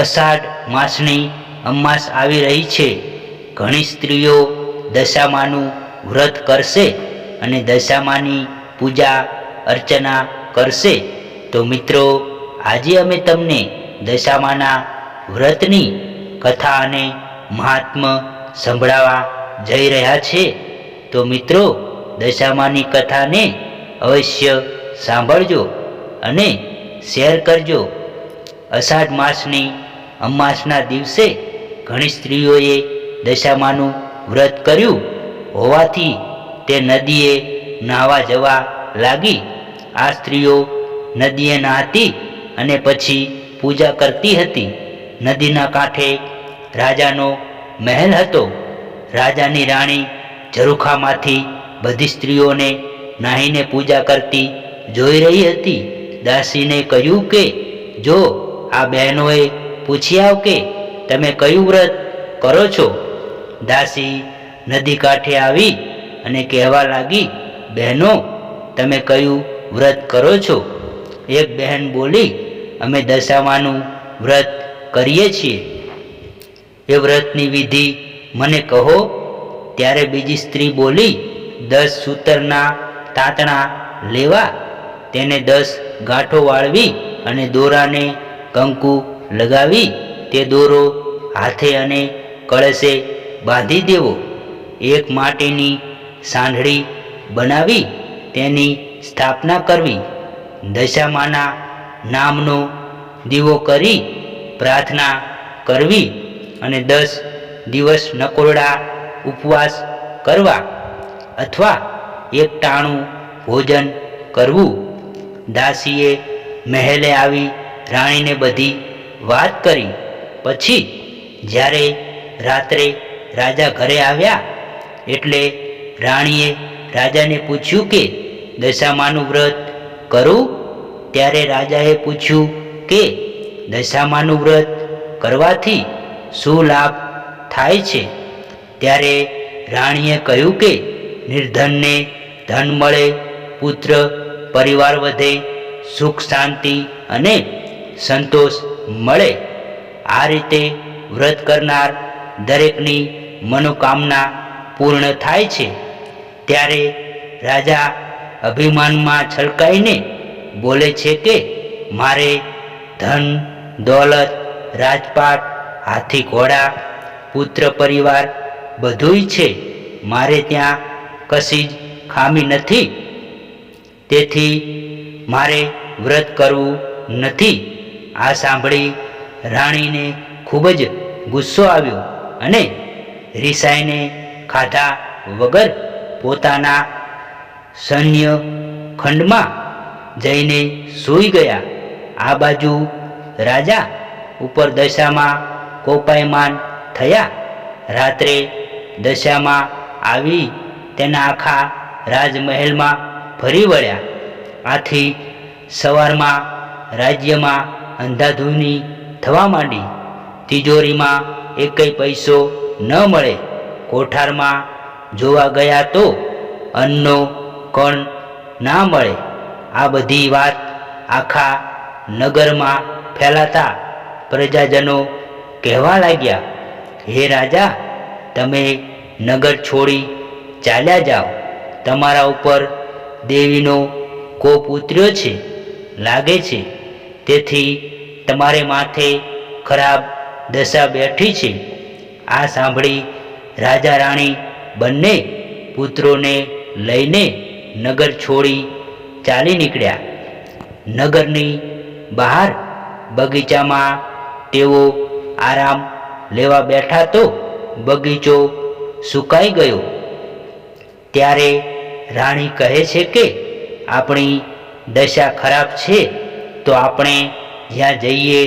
અષાઢ માસની અમાસ આવી રહી છે. ઘણી સ્ત્રીઓ દશામાનું વ્રત કરશે અને દશામાની પૂજા, અર્ચના કરશે. તો મિત્રો, આજે અમે તમને દશામાના વ્રતની કથા અને મહાત્મ સંભળાવવા જઈ રહ્યા છે. તો મિત્રો, દશામાની કથાને અવશ્ય સાંભળજો અને શેર કરજો. અષાઢ માસની અમાસના દિવસે ઘણી સ્ત્રીઓએ દશામાનું વ્રત કર્યું. હોવાથી તે નદીએ નાહવા જવા લાગી. આ સ્ત્રીઓ નદીએ નહાતી અને પછી પૂજા કરતી હતી. નદીના કાંઠે રાજાનો મહેલ હતો. રાજાની રાણી ઝરૂખામાંથી બધી સ્ત્રીઓને નાહીને પૂજા કરતી જોઈ રહી હતી. દાસીને કહ્યું કે, જો આ બહેનોએ પૂછી આવ કે, તમે કયું વ્રત કરો છો? દાસી, નદી કાંઠે આવી અને કહેવા લાગી, બહેનો, તમે કયું વ્રત કરો છો એક બહેન બોલી, અમે દશામાનું વ્રત કરીએ છીએ. એ વ્રતની વિધિ મને કહો ત્યારે બીજી સ્ત્રી બોલી, દસ સૂતરના તાંતણા લેવા. તેને દસ ગાંઠો વાળવી અને દોરાને કંકુ લગાવી તે દોરો હાથે અને કળશે બાંધી દેવો. એક માટીની સાંઢળી બનાવી તેની સ્થાપના કરવી. દશામાના નામનો દીવો કરી પ્રાર્થના કરવી અને દસ દિવસ નકોરડા ઉપવાસ કરવા અથવા એક ટાણું ભોજન કરવું. દાસીએ મહેલે આવી રાણીને બધી વાત કરી. પછી જ્યારે રાત્રે રાજા ઘરે આવ્યા, એટલે રાણીએ રાજાને પૂછ્યું કે, દશામાનું વ્રત કરું? ત્યારે રાજાએ પૂછ્યું કે, દશામાનું વ્રત કરવાથી શું લાભ થાય છે? ત્યારે રાણીએ કહ્યું કે, નિર્ધનને ધન મળે, પુત્ર, પરિવાર વધે, સુખ, શાંતિ અને સંતોષ મળે. આ રીતે વ્રત કરનાર દરેકની મનોકામના પૂર્ણ થાય છે. ત્યારે રાજા અભિમાનમાં છલકાઈને બોલે છે કે, મારે ધન, દોલત, રાજપાટ, હાથી ઘોડા, પુત્ર પરિવાર બધુંય છે. મારે ત્યાં કશી જ ખામી નથી. તેથી મારે વ્રત કરવું નથી. આ સાંભળી રાણીને ખૂબ જ ગુસ્સો આવ્યો અને રિસાઈને ખાધા વગર પોતાના સૈન્ય ખંડમાં જઈને સૂઈ ગયા. આ બાજુ રાજા ઉપર દશામાં કોપાયમાન થયા. રાત્રે દશામાં આવી તેના આખા રાજમહેલમાં ફરી વળ્યા. આથી સવારમાં રાજ્યમાં અંધાધૂની થવા માંડી. તિજોરીમાં એકેય પૈસો ન મળે. કોઠારમાં જોવા ગયા તો અન્નનો કણ ના મળે. આ બધી વાત આખા નગરમાં ફેલાતા પ્રજાજનો કહેવા લાગ્યા, હે રાજા, તમે નગર છોડી ચાલ્યા જાઓ. તમારા ઉપર દેવીનો કોપ ઉતર્યો છે, લાગે છે. તેથી તમારે માથે ખરાબ દશા બેઠી છે. આ સાંભળી રાજા રાણી બંને પુત્રોને લઈને નગર છોડી ચાલી નીકળ્યા. નગરની બહાર બગીચામાં તેઓ આરામ લેવા બેઠા તો બગીચો સુકાઈ ગયો. ત્યારે રાણી કહે છે કે, આપણી દશા ખરાબ છે. તો આપણે જ્યાં જઈએ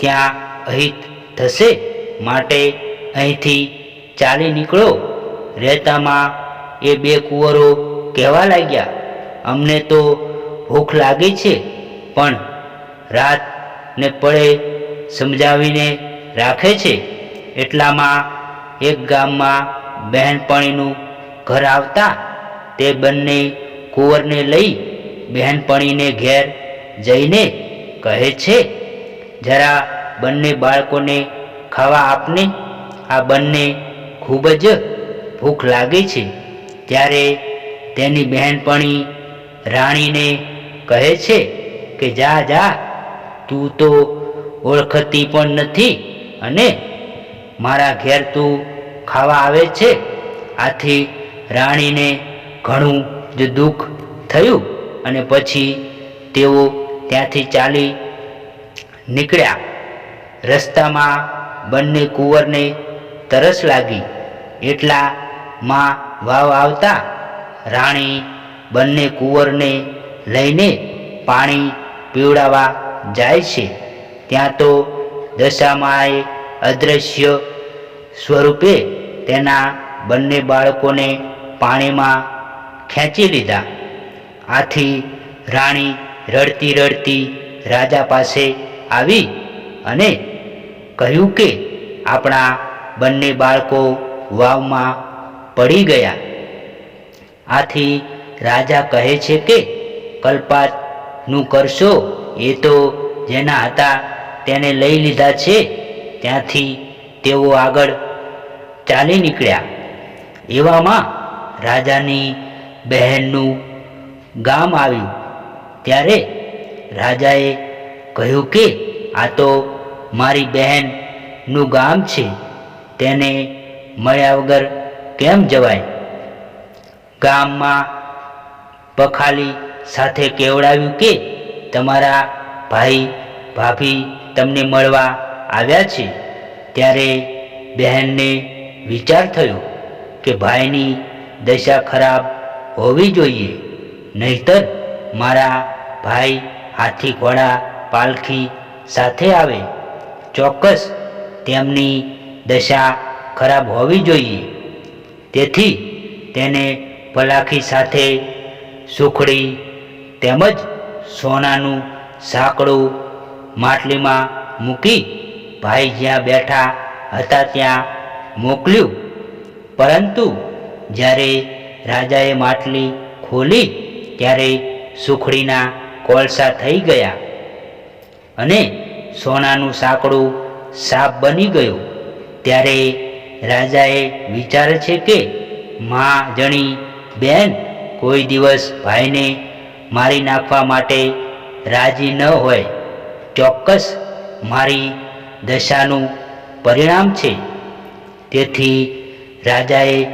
ત્યાં અહિત થશે? માટે અહીંથી ચાલી નીકળો. રહેતામાં એ બે કુંવરો કહેવા લાગ્યા, અમને તો ભૂખ લાગી છે, પણ રાત ને પડે સમજાવીને રાખે છે. એટલામાં એક ગામમાં બહેનપણીનું ઘર આવતા તે બંને કુંવરને લઈ બહેનપણીને ઘેર જઈને કહે છે, જરા બંને બાળકોને ખાવા આપને. આ બંને ખૂબ જ ભૂખ લાગે છે. ત્યારે તેની બહેનપણી રાણીને કહે છે કે, જા જા, તું તો ઓળખતી પણ નથી અને મારા ઘેર તું ખાવા આવે છે. આથી રાણીને ઘણું જ દુઃખ થયું અને પછી તેઓ ત્યાંથી ચાલી નીકળ્યા. રસ્તામાં બંને કુંવરને તરસ લાગી. એટલા માં વાવ આવતા રાણી બંને કુંવરને લઈને પાણી પીવડાવવા જાય છે. ત્યાં તો દશામાએ અદ્રશ્ય સ્વરૂપે તેના બંને બાળકોને પાણીમાં ખેંચી લીધા. આથી રાણી રડતી રડતી રાજા પાસે આવી અને કહ્યું કે આપણા બંને બાળકો વાવમાં પડી ગયા. આથી રાજા કહે છે કે, કલ્પાતનું કરશો? એ તો જેના હતા તેને લઈ લીધા છે. ત્યાંથી તેઓ આગળ ચાલી નીકળ્યા. એવામાં રાજાની બહેનનું ગામ આવ્યું. ત્યારે રાજાએ કહ્યું કે, આ તો મારી બહેનનું ગામ છે, તેને મળ્યા વગર કેમ જવાય? ગામમાં પખાલી સાથે કેવડાવ્યું કે, તમારા ભાઈ ભાભી તમને મળવા આવ્યા છે? ત્યારે બહેનને વિચાર થયો કે ભાઈની દશા ખરાબ હોવી જોઈએ, નહીતર મારા ભાઈ, હાથી ઘોડા, પાલખી સાથે આવે, ચોક્કસ તેમની દશા ખરાબ હોવી જોઈએ. તેથી તેને પલાખી સાથે સુખડી તેમજ સોનાનું સાંકડું માટલીમાં મૂકી ભાઈ જ્યાં બેઠા હતા ત્યાં મોકલ્યું. પરંતુ જ્યારે રાજાએ માટલી ખોલી, ત્યારે સુખડીના કોલસા થઈ ગયા અને સોનાનું સાંકડું સાપ બની ગયું. ત્યારે રાજાએ વિચારે છે કે માં જણી બેન કોઈ દિવસ ભાઈને મારી નાખવા માટે રાજી ન હોય. ચોક્કસ મારી દશાનું પરિણામ છે. તેથી રાજાએ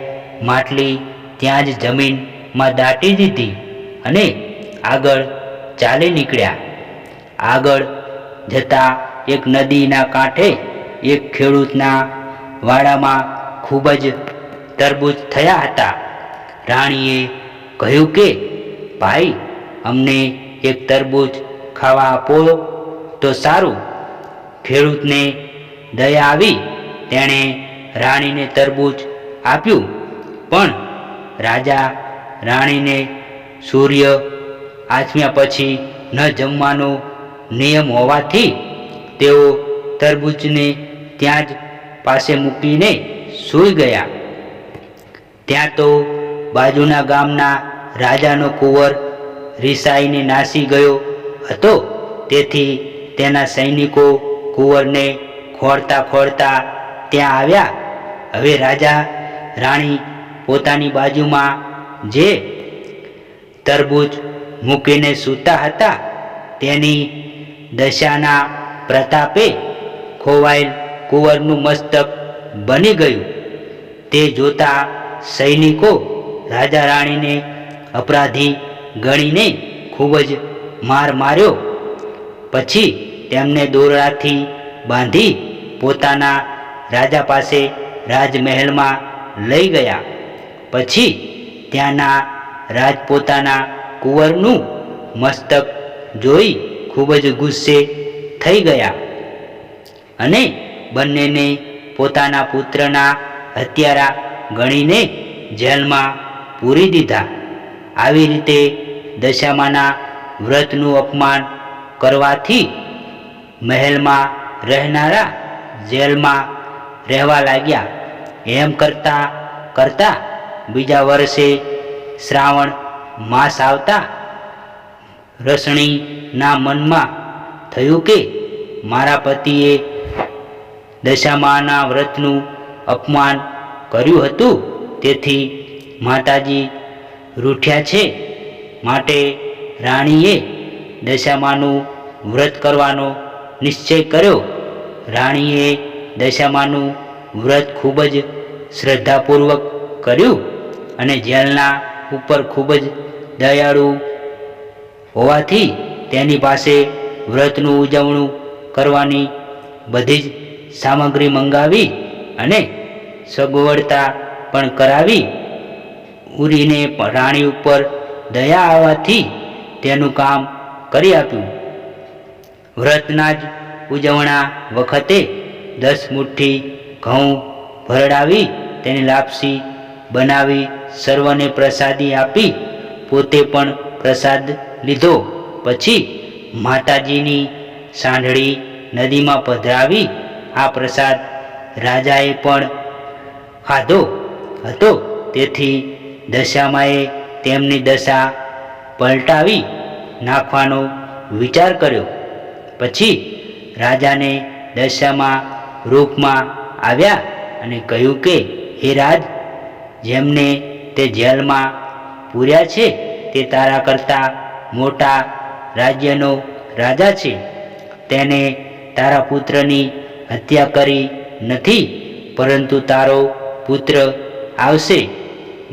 માટલી ત્યાં જ જમીનમાં દાટી દીધી અને આગળ ચાલી નીકળ્યા. આગળ જતા એક નદીના કાંઠે એક ખેડૂતના વાડામાં ખૂબ જ તરબૂચ થયા હતા. રાણીએ કહ્યું કે, ભાઈ, અમને એક તરબૂચ ખાવા આપો તો સારું. ખેડૂતને દયા આવી. તેણે રાણીને તરબૂચ આપ્યું. પણ રાજા રાણીને સૂર્ય આથમ્યા પછી ન જમવાનો નિયમ હોવાથી તેઓ તરબૂચને ત્યાં જ પાસે મૂકીને સૂઈ ગયા. ત્યાં તો બાજુના ગામના રાજાનો કુંવર રિસાઈને નાસી ગયો હતો. તેથી તેના સૈનિકો કુંવરને ખોળતા ખોળતા ત્યાં આવ્યા. હવે રાજા રાણી પોતાની બાજુમાં જે તરબૂચ મૂકીને સૂતા હતા, તેની દશાના પ્રતાપે ખોવાયેલ કુંવરનું મસ્તક બની ગયું. તે જોતા સૈનિકો રાજા રાણીને અપરાધી ગણીને ખૂબ જ માર માર્યો. પછી તેમને દોરડાથી બાંધી પોતાના રાજા પાસે રાજમહેલમાં લઈ ગયા. પછી ત્યાંના રાજપોતાના કુંવરનું મસ્તક જોઈ ખૂબ જ ગુસ્સે થઈ ગયા. અને બંનેને પોતાના પુત્રના હત્યારા ગણીને જેલમાં પૂરી દીધા. આવી રીતે દશામાના વ્રતનું અપમાન કરવાથી મહેલમાં રહેનારા જેલમાં રહેવા લાગ્યા. એમ કરતા કરતા બીજા વર્ષે શ્રાવણ માસ આવતા રસણીના મનમાં થયું કે મારા પતિએ દશામાના વ્રતનું અપમાન કર્યું હતું. તેથી માતાજી રૂઠ્યા છે માટે રાણીએ દશામાનું વ્રત કરવાનો નિશ્ચય કર્યો. રાણીએ દશામાનું વ્રત ખૂબ જ શ્રદ્ધાપૂર્વક કર્યું અને જેલના ઉપર ખૂબ જ દયાળુ. હોવાથી તેની પાસે વ્રતનું ઉજવણું કરવાની બધી જ સામગ્રી મંગાવી અને સગવડતા પણ કરાવી. ઉરીને રાણી ઉપર દયા આવવાથી તેનું કામ કરી આપ્યું. વ્રતના જ ઉજવણા વખતે દસ મુઠ્ઠી ઘઉં ભરડાવી તેની લાપસી બનાવી સર્વને પ્રસાદી આપી પોતે પણ પ્રસાદ લીધો. પછી માતાજીની સાંઢળી નદીમાં પધરાવી આ પ્રસાદ રાજાએ પણ ખાધો હતો. તેથી દશામાએ તેમની દશા પલટાવી નાખવાનો વિચાર કર્યો. પછી રાજાને દશામાં રૂપમાં આવ્યા અને કહ્યું કે, હે રાજ, જેમને તે જેલમાં પૂર્યા છે તે તારા કરતાં મોટા રાજ્યનો રાજા છે. તેને તારા પુત્રની હત્યા કરી નથી, પરંતુ તારો પુત્ર આવશે.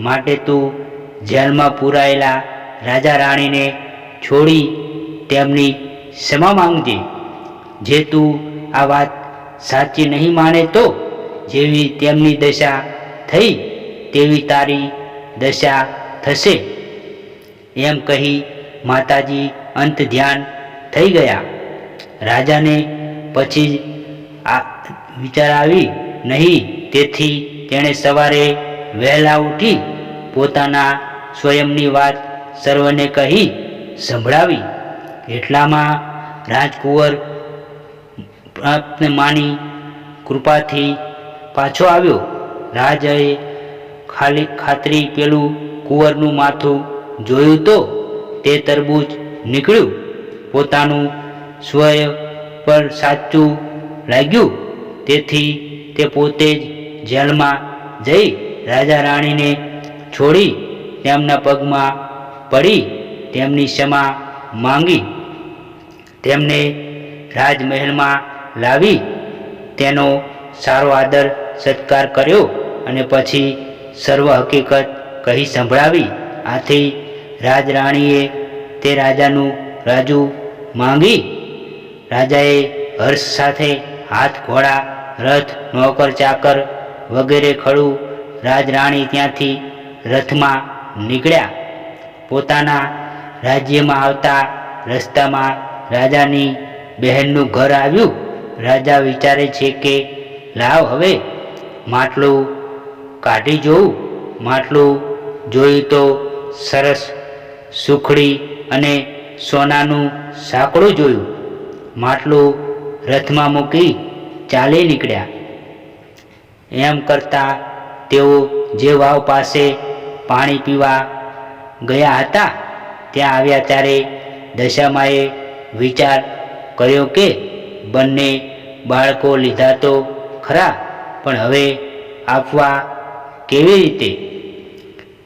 માટે તું જેલમાં પૂરાયેલા રાજા રાણીને છોડી તેમની ક્ષમા માંગજે. જે તું આ વાત સાચી નહીં માને તો જેવી તેમની દશા થઈ, તેવી તારી દશા થશે. એમ કહી માતાજી અંત ધ્યાન થઈ ગયા. રાજાને પછી જ આ વિચાર આવી, નહીં, તેથી તેણે સવારે વહેલા ઉઠી પોતાના સ્વયંની વાત સર્વને કહી સંભળાવી. એટલામાં રાજકુંવર આપને માની કૃપાથી પાછો આવ્યો. રાજાએ ખાલી ખાતરી પેલું કુંવરનું માથું જોયું તો તે તરબૂચ નીકળ્યું. પોતાનું સ્વય પર સાચું લાગ્યું. તેથી તે પોતે જ જેલમાં જઈ રાજા રાણીને છોડી તેમના પગમાં પડી તેમની ક્ષમા માંગી. તેમને રાજમહેલમાં લાવી તેનો સારો આદર સત્કાર કર્યો અને પછી સર્વ હકીકત કહી સંભળાવી, આથી રાજરાણીએ તે રાજાનું રાજુ માંગી. રાજાએ હર્ષ સાથે હાથ ઘોડા, રથ, નોકર, ચાકર વગેરે ખડું રાજરાણી ત્યાંથી રથમાં નીકળ્યા. પોતાના રાજ્યમાં આવતા રસ્તામાં રાજાની બહેનનું ઘર આવ્યું. રાજા વિચારે છે કે, લાવ હવે, માટલું કાઢી જોઉં. માટલું જોયું તો સરસ, સુખડી અને સોનાનું સાંકડું જોયું. માટલું રથમાં મૂકી ચાલી નીકળ્યા. એમ કરતા તેઓ જે વાવ પાસે પાણી પીવા ગયા હતા, ત્યાં આવ્યા ત્યારે દશામાએ વિચાર કર્યો કે બંને બાળકો લીધા તો ખરા, પણ હવે આપવા કેવી રીતે?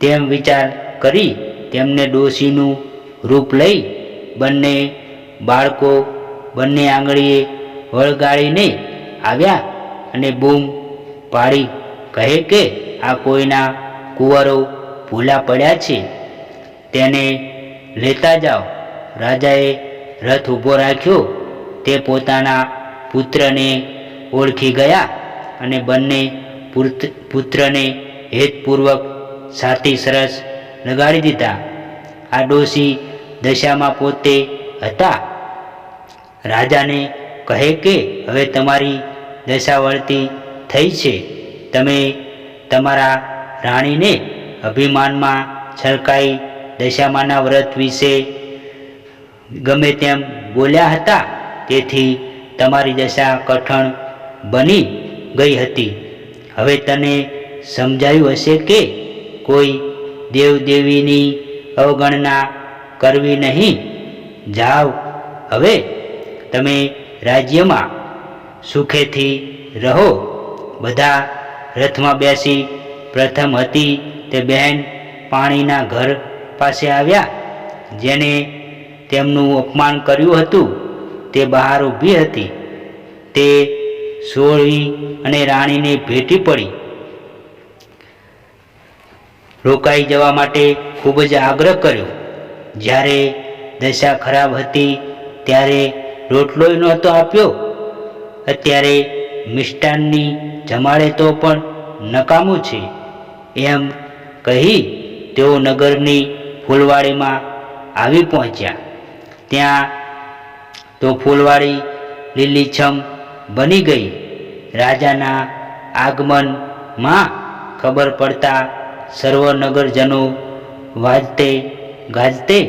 તેમ વિચાર કરી તેમને ડોશીનું રૂપ લઈ બંને બાળકો બંને આંગળીએ વળગાડીને આવ્યા અને બૂમ પાડી કહે કે, આ કોઈના કુંવરો ભૂલા પડ્યા છે. તેને લેતા જાઓ. રાજાએ રથ ઊભો રાખ્યો. તે પોતાના પુત્રને ઓળખી ગયા અને બંને પુત્ર- પુત્રને હેતપૂર્વક સાથી સરસ લગાડી દીધા. આ ડોશી દશામાં પોતે હતા. રાજાને કહે કે, હવે તમારી દશા વળતી થઈ છે. તમે તમારા રાણીને અભિમાનમાં છલકાઈ દશામાના વ્રત વિશે ગમે તેમ બોલ્યા હતા. તેથી તમારી દશા કઠણ બની ગઈ હતી. હવે તને સમજાયું હશે કે કોઈ દેવદેવીની અવગણના કરવી નહીં. જાઓ, હવે તમે રાજ્યમાં સુખેથી રહો. બધા રથમાં બેસી પ્રથમ હતી તે બહેન પાણીના ઘર પાસે આવ્યા. જેને તેમનું અપમાન કર્યું હતું, તે બહાર ઊભી હતી. તે સોળી અને રાણીને ભેટી પડી. રોકાઈ જવા માટે ખૂબ જ આગ્રહ કર્યો. જ્યારે દશા ખરાબ હતી, ત્યારે રોટલોય નહોતો આપ્યો. અત્યારે મિષ્ટાનની જમાડે તો પણ નકામું છે. એમ કહી તેઓ નગરની ફૂલવાડીમાં આવી પહોંચ્યા. ત્યાં તો ફૂલવાડી લીલીછમ બની ગઈ. રાજાના આગમનમાં ખબર પડતા સર્વ નગરજનો વાજતે ગાજતે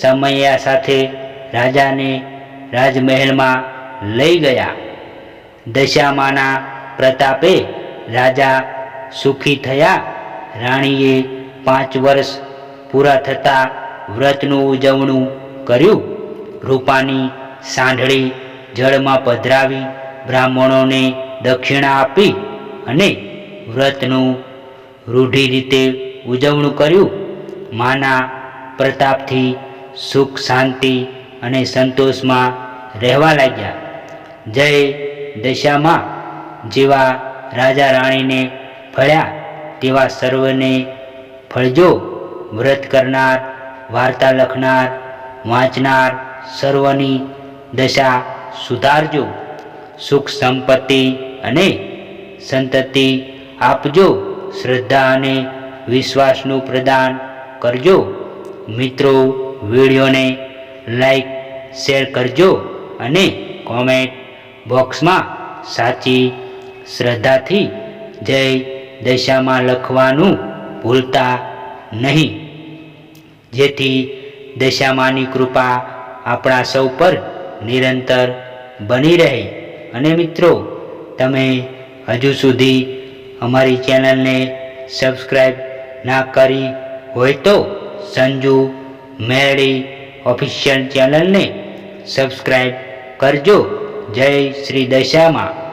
સમયા સાથે રાજાને રાજમહેલમાં લઈ ગયા. દશામાના પ્રતાપે રાજા સુખી થયા. રાણીએ પાંચ વર્ષ પૂરા થતાં વ્રતનું ઉજવણું કર્યું. રૂપાની સાંઢળી જળમાં પધરાવી બ્રાહ્મણોને દક્ષિણા આપી અને વ્રતનું રૂઢી રીતે ઉજવણું કર્યું. માના પ્રતાપથી સુખ, શાંતિ અને સંતોષમાં રહેવા લાગ્યા. જય દશામાં જેવા રાજા રાણીને ફળ્યા તેવા સર્વને ફળજો વ્રત કરનાર, વાર્તા લખનાર, વાંચનાર સર્વની દશા સુધારજો. સુખ સંપત્તિ અને સંતતિ આપજો. શ્રદ્ધા અને વિશ્વાસનું પ્રદાન કરજો. મિત્રો, વિડીયોને લાઈક, શેર કરજો અને કોમેન્ટ બોક્સમાં સાચી શ્રદ્ધાથી જય દશામાં લખવાનું ભૂલતા નહીં. જેથી દશામાની કૃપા આપણા સૌ પર નિરંતર બની રહે. અને મિત્રો, તમે હજુ સુધી અમારી ચેનલને સબસ્ક્રાઈબ ના કરી હોય તો સંજુ મેળી ઓફિશિયલ ચેનલને સબસ્ક્રાઈબ કરજો. જય શ્રી દશામાં.